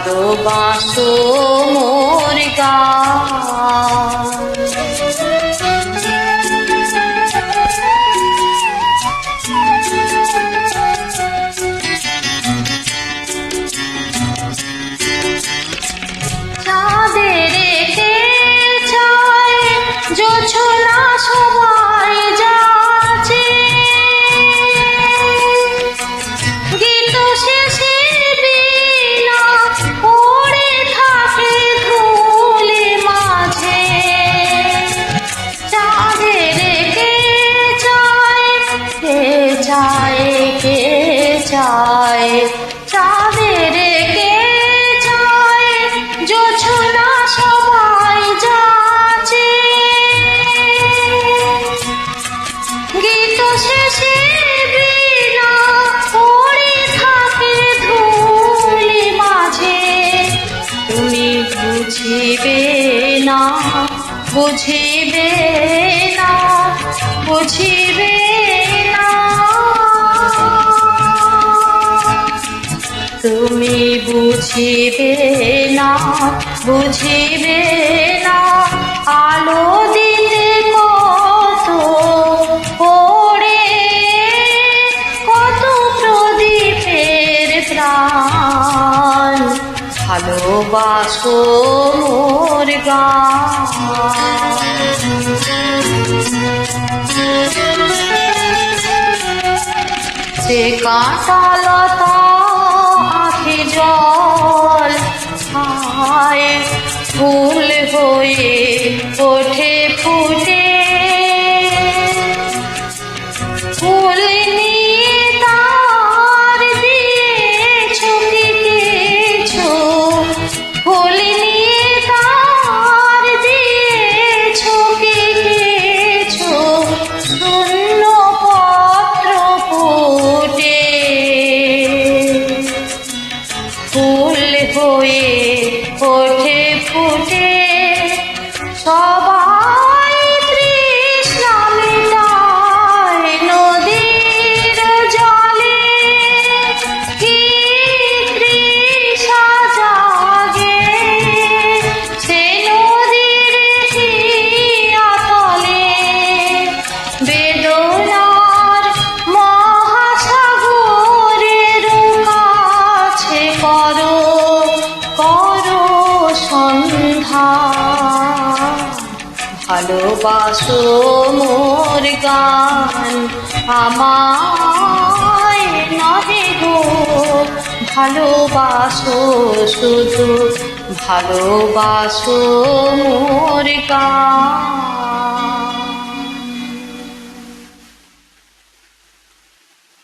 ভালোবাসো মোর গান। চায়, কে চায়? চাঁদের কে চায়? জোছনা সবাই যাচ্ছে। গীত শেষে মাঝে। তুমি বুঝিবে না বুঝিবে না বুঝিবে না। তুমি বুঝিবে না বুঝিবে না, আলো দিতে কত পড়ে কত প্রদীপের প্রাণ। ভালোবাসো মোর যে কাঁটা লতা আখি জল হায় ফুল হয়ে ওঠে ওঠে ফুটে ভালোবাসো মোর গান। আমায় নহে গো ভালোবাসো শুধু ভালোবাসো মোর গান।